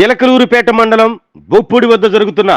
చిలకలూరుపేట మండలం బొప్పూడి వద్ద జరుగుతున్న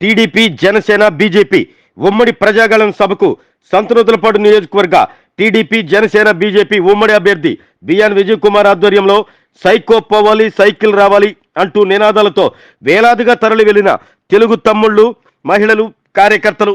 టీడీపీ జనసేన బీజేపీ ఉమ్మడి ప్రజాగళం సభకు సంతనూతలపాడు నియోజకవర్గ టీడీపీ జనసేన బీజేపీ ఉమ్మడి అభ్యర్థి బిఎన్ విజయ్ కుమార్ ఆధ్వర్యంలో సైకో పోవాలి సైకిల్ రావాలి అంటూ నినాదాలతో వేలాదిగా తరలి వెళ్ళిన తెలుగు తమ్ముళ్ళు మహిళలు కార్యకర్తలు